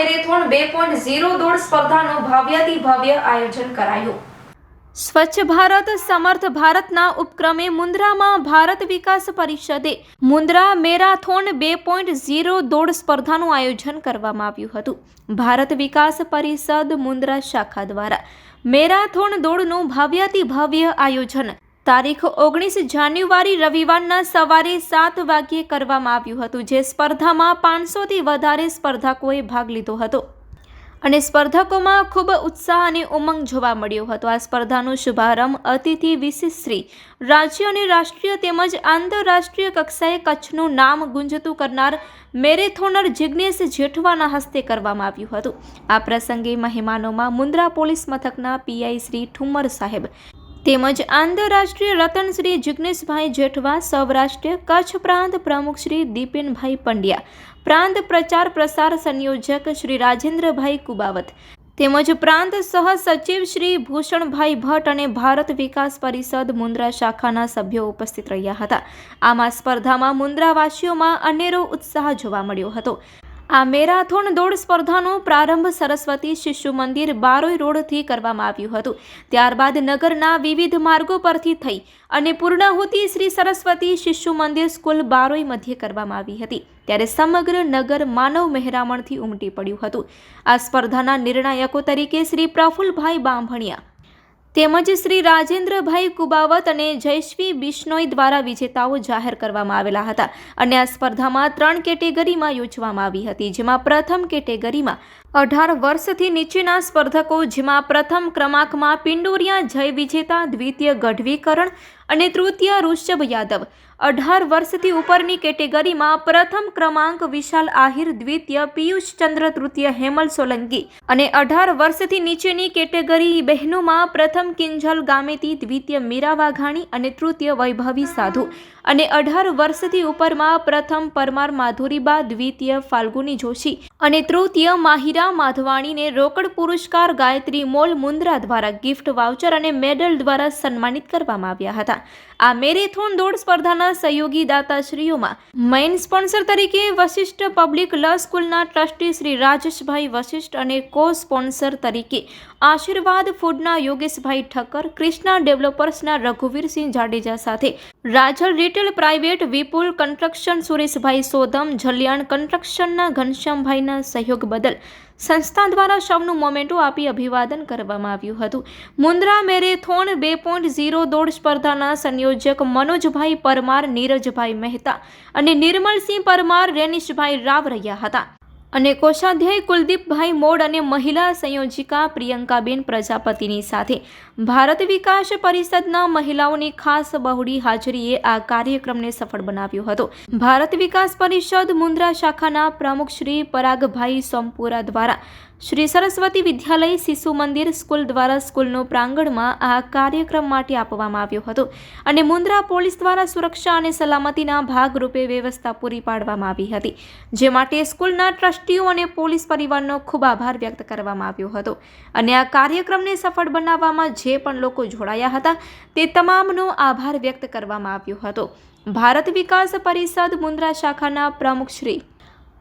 Marathon બે point zero દોડ સ્પર્ધાનું ભવ્યાતિ ભવ્ય આયોજન કરાયું. સ્વચ્છ ભારત, સમર્થ ભારતના ઉપક્રમે મુન્દ્રામાં ભારત વિકાસ પરિષદે મુન્દ્રા મેરાથોન બે પોઈન્ટ ઝીરો દોડ સ્પર્ધાનું આયોજન કરવામાં આવ્યું હતું. ભારત વિકાસ પરિષદ મુન્દ્રા શાખા દ્વારા મેરાથોન દોડનું ભવ્યાતિ ભવ્ય આયોજન તારીખ ઓગણીસ જાન્યુઆરી રવિવારના સવારે સાત વાગ્યે કરવામાં આવ્યું હતું, જે સ્પર્ધામાં પાંચસોથી વધારે સ્પર્ધકોએ ભાગ લીધો હતો. અને સ્પર્ધકોમાં ખૂબ ઉત્સાહ અને ઉમંગ જોવા મળ્યો હતો. આ સ્પર્ધાનો શુભારંભ અતિથિ વિશિષ્ટ્રી રાજ્ય અને રાષ્ટ્રીય તેમજ આંતરરાષ્ટ્રીય કક્ષાએ કચ્છનું નામ ગુંજતું કરનાર મેરેથોનર જિજ્ઞેશ જેઠવાના હસ્તે કરવામાં આવ્યું હતું. આ પ્રસંગે મહેમાનોમાં મુન્દ્રા પોલીસ મથકના પીઆઈ શ્રી ઠુમ્મર સાહેબ તેમજ આંતરરાષ્ટ્રીય રતન શ્રી જિજ્ઞેશભાઈ જેઠવા સૌરાષ્ટ્રીય કચ્છ પ્રાંત પ્રમુખ શ્રી દીપેનભાઈ પંડ્યા, પ્રાંત પ્રચાર પ્રસાર સંયોજક શ્રી રાજેન્દ્રભાઈ કુબાવત તેમજ પ્રાંત સહ સચિવ શ્રી ભૂષણભાઈ ભટ્ટ અને ભારત વિકાસ પરિષદ મુન્દ્રા શાખાના સભ્યો ઉપસ્થિત રહ્યા હતા. આમાં સ્પર્ધામાં મુન્દ્રાવાસીઓમાં અનેરો ઉત્સાહ જોવા મળ્યો હતો. આ મેરાથોન દોડ સ્પર્ધાનો પ્રારંભ સરસ્વતી શિશુ મંદિર બારોઈ રોડથી કરવામાં આવ્યું હતું. ત્યારબાદ નગરના વિવિધ માર્ગો પરથી થઈ અને પૂર્ણાહુતિ શ્રી સરસ્વતી શિશુ મંદિર સ્કૂલ બારોઈ મધ્યે કરવામાં આવી હતી. ત્યારે સમગ્ર નગર માનવ મહેરામણથી ઉમટી પડ્યું હતું. આ સ્પર્ધાના નિર્ણાયકો તરીકે શ્રી પ્રફુલભાઈ બાંભણિયા તેમજ શ્રી રાજેન્દ્રભાઈ કુબાવત અને જયશ્રી બિશ્નોઈ દ્વારા વિજેતાઓ જાહેર કરવામાં આવેલા હતા. અને આ સ્પર્ધામાં ત્રણ કેટેગરીમાં યોજવામાં આવી હતી, જેમાં પ્રથમ કેટેગરીમાં અઢાર વર્ષથી નીચેના સ્પર્ધકો, જેમાં પ્રથમ ક્રમાંકમાં પિંડોરિયા, જય વિજેતા, દ્વિતીય ગઢવીકરણ અને તૃતીય ઋષભ યાદવ. અઢાર વર્ષથી ઉપરની કેટેગરીમાં પ્રથમ ક્રમાંક વિશાલ આહિર, દ્વિતીય પિયુષ ચંદ્ર, તૃતીય હેમલ સોલંકી અને અઢાર વર્ષથી નીચેની કેટેગરી બહેનોમાં પ્રથમ કિંજલ ગામેતી, દ્વિતીય મીરા વાઘાણી અને તૃતીય વૈભવી સાધુ અને અઢાર વર્ષથી ઉપરમાં પ્રથમ પરમાર માધુરીબા, દ્વિતીય ફાલ્ગુની જોશી અને તૃતીય માહિરા માધવાણીને રોકડ પુરસ્કાર ગાયત્રી મોલ મુન્દ્રા દ્વારા ગિફ્ટ વાઉચર અને મેડલ દ્વારા સન્માનિત કરવામાં આવ્યા હતા. આ મેરેથોન દોડ સ્પર્ધાના સહયોગી દાતાશ્રીઓમાં મેઇન સ્પોન્સર તરીકે વશિષ્ઠ પબ્લિક લ સ્કૂલના ટ્રસ્ટી શ્રી રાજેશભાઈ વશિષ્ઠ અને કો સ્પોન્સર તરીકે આશીર્વાદ ફૂડના યોગેશભાઈ ઠક્કર ક્રિષ્ના ડેવલપર્સના રઘુવીરસિંહ જાડેજા સાથે Rajal retail private Vipul construction Sureshbhai Sodham, Jaliyan કન્સ્ટ્રક્શનના ઘનશ્યામભાઈના સહયોગ બદલ સંસ્થા દ્વારા શવનું મોમેન્ટો આપી અભિવાદન કરવામાં આવ્યું હતું. મુન્દ્રા મેરેથોન બે પોઈન્ટ ઝીરો દોડ સ્પર્ધાના સંયોજક મનોજભાઈ પરમાર, નીરજભાઈ મહેતા અને નિર્મલસિંહ પરમાર, રેનિશભાઈ રાવ રહ્યા હતા. અને કોષાધ્યાય કુલદીપભાઈ મોડ અને મહિલા સંયોજિકા પ્રિયંકાબેન પ્રજાપતિની સાથે ભારત વિકાસ પરિષદના મહિલાઓની ખાસ બહોળી હાજરીએ આ કાર્યક્રમને સફળ બનાવ્યો હતો. ભારત વિકાસ પરિષદ મુન્દ્રા શાખાના પ્રમુખ શ્રી પરાગભાઈ સોમપુરા દ્વારા શ્રી સરસ્વતી વિદ્યાલય શિશુ મંદિર સ્કૂલ દ્વારા સ્કૂલનો પ્રાંગણમાં આ કાર્યક્રમ માટે આપવામાં આવ્યો હતો અને મુન્દ્રા પોલીસ દ્વારા સુરક્ષા અને સલામતીના ભાગરૂપે વ્યવસ્થા પૂરી પાડવામાં આવી હતી, જે માટે સ્કૂલના ટ્રસ્ટીઓ અને પોલીસ પરિવારનો ખૂબ આભાર વ્યક્ત કરવામાં આવ્યો હતો. અને આ કાર્યક્રમને સફળ બનાવવામાં જે પણ લોકો જોડાયા હતા તે તમામનો આભાર વ્યક્ત કરવામાં આવ્યો હતો. ભારત વિકાસ પરિષદ મુન્દ્રા શાખાના પ્રમુખ શ્રી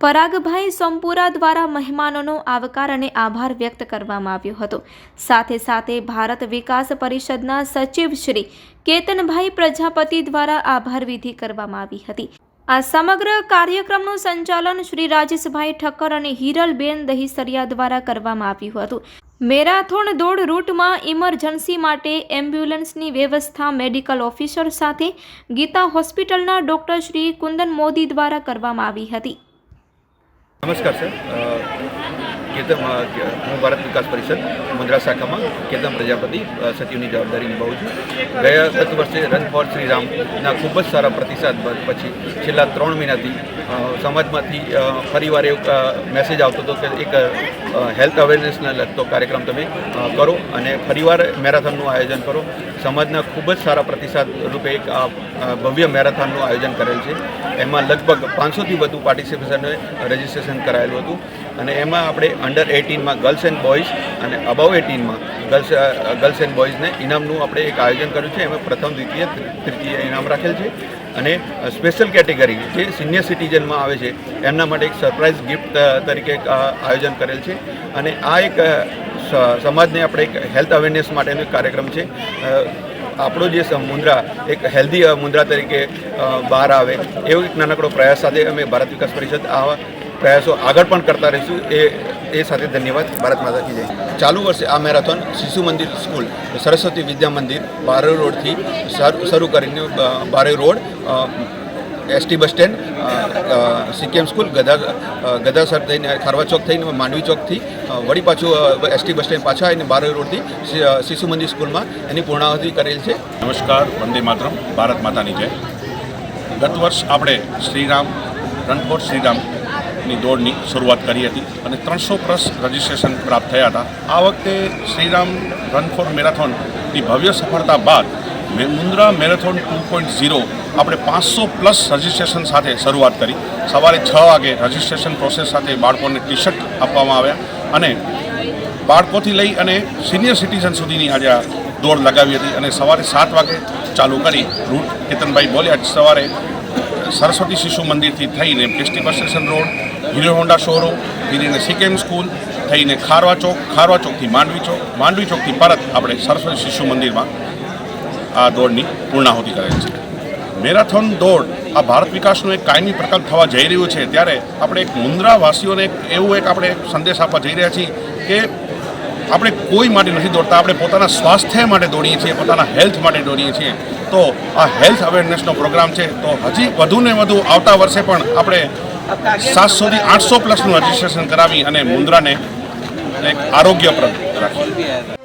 પરાગભાઈ સોમપુરા દ્વારા મહેમાનોનો આવકાર અને આભાર વ્યક્ત કરવામાં આવ્યો હતો. સાથે સાથે ભારત વિકાસ પરિષદના સચિવ શ્રી કેતનભાઈ પ્રજાપતિ દ્વારા આભાર વિધિ કરવામાં આવી હતી. આ સમગ્ર કાર્યક્રમનું સંચાલન શ્રી રાજેશભાઈ ઠક્કર અને હિરલબેન દહીસરિયા દ્વારા કરવામાં આવ્યું હતું. મેરાથોન દોડ રૂટમાં ઇમરજન્સી માટે એમ્બ્યુલન્સની વ્યવસ્થા મેડિકલ ઓફિસર સાથે ગીતા હોસ્પિટલના ડોક્ટર શ્રી કુંદન મોદી દ્વારા કરવામાં આવી હતી. નમસ્કાર, સર. કે- હું ભારત વિકાસ પરિષદ, મુન્દ્રા શાખામાં કેતન પ્રજાપતિ સચિવની જવાબદારી નિભાવું છું. ગયા ગત વર્ષે રન ફોર શ્રીરામના ખૂબ જ સારા પ્રતિસાદ પછી છેલ્લા ત્રણ મહિનાથી સમાજમાંથી ફરીવાર એક મેસેજ આવતો હતો કે એક હેલ્થ અવેરનેસને લગતો કાર્યક્રમ તમે કરો અને ફરીવાર મેરાથોનનું આયોજન કરો. સમાજના ખૂબ જ સારા પ્રતિસાદ રૂપે એક ભવ્ય મેરાથોનનું આયોજન કરેલ છે. એમાં લગભગ પાંચસોથી વધુ પાર્ટિસિપેશનને રજિસ્ટ્રેશન કરાયેલું હતું. અને એમાં આપણે અંડર એટીનમાં ગર્લ્સ એન્ડ બોયઝ અને અબવ એટીનમાં ગર્લ્સ ગર્લ્સ એન્ડ બોયઝને ઇનામનું આપણે એક આયોજન કર્યું છે. એમાં પ્રથમ, દ્વિતીય તૃતીય ઇનામ રાખેલ છે. અને સ્પેશિયલ કેટેગરી જે સિનિયર સિટીઝનમાં આવે છે, એમના માટે એક સરપ્રાઇઝ ગિફ્ટ તરીકે આયોજન કરેલ છે. અને આ એક સમાજને આપણે એક હેલ્થ અવેરનેસ માટેનો એક કાર્યક્રમ છે. આપણો જે મુદ્રા, એક હેલ્ધી મુદ્રા તરીકે બહાર આવે, એવો એક નાનકડો પ્રયાસ સાથે અમે ભારત વિકાસ પરિષદ આવા પ્રયાસો આગળ પણ કરતા રહીશું. એ એ સાથે ધન્યવાદ. ભારત માતા કી જય. ચાલુ વર્ષે આ મેરેથોન શિશુ મંદિર સ્કૂલ, સરસ્વતી વિદ્યા મંદિર બારે રોડથી શર- કરીને બારે road ST bus stand CKM school, ગધા ગધાસર થઈને, ખારવા ચોક થઈને, માંડવી ચોકથી વળી પાછું એસટી બસ સ્ટેન્ડ પાછા આવીને બારે રોડથી શિશુ મંદિર સ્કૂલમાં એની પૂર્ણાહુતિ કરેલ છે. નમસ્કાર, વંદે માતરમ, ભારત માતાની જય. ગત વર્ષ આપણે શ્રીરામ, રણકોટ ફોર શ્રીરામની દોડની શરૂઆત કરી હતી અને ત્રણસો પ્લસ રજિસ્ટ્રેશન પ્રાપ્ત થયા હતા. આ વખતે શ્રીરામ રન ફોર મેરેથોનની ભવ્ય સફળતા બાદ Mundra marathon two point zero આપણે પાંચસો પ્લસ રજિસ્ટ્રેશન સાથે શરૂઆત કરી. સવારે છ વાગે રજિસ્ટ્રેશન પ્રોસેસ સાથે બાળકોને ટી શર્ટ આપવામાં આવ્યા અને બાળકોથી લઈ અને સિનિયર સિટીઝન સુધીની આજે દોડ લગાવી હતી અને સવારે સાત વાગે ચાલુ કરી. રૂટ કેતનભાઈ બોલ્યા સવારે સરસ્વતી શિશુ મંદિરથી થઈને ST bus station road Hero Honda showroom થઈને સિકેમ સ્કૂલ, થઈને ખારવા ચોક, ખારવા ચોકથી માંડવી ચોક, માંડવી ચોકથી પરત આપણે સરસ્વતી શિશુ મંદિરમાં આ દોડની પૂર્ણાહુતિ કરેલ છે. મેરાથોન દોડ આ ભારત વિકાસનો એક કાયમી પ્રકલ્પ થવા જઈ રહ્યું છે. ત્યારે આપણે એક મુન્દ્રાવાસીઓને એવું એક આપણે સંદેશ આપવા જઈ રહ્યા છીએ કે આપણે કોઈ માટે નથી દોડતા, આપણે પોતાના સ્વાસ્થ્ય માટે દોડીએ છીએ, પોતાના હેલ્થ માટે દોડીએ છીએ. તો આ હેલ્થ અવેરનેસનો પ્રોગ્રામ છે. તો હજી વધુ ને વધુ આવતા વર્ષે પણ આપણે સાતસોથી આઠસો પ્લસનું રજિસ્ટ્રેશન કરાવી અને મુન્દ્રાને એક આરોગ્યપ્રદ રાખીએ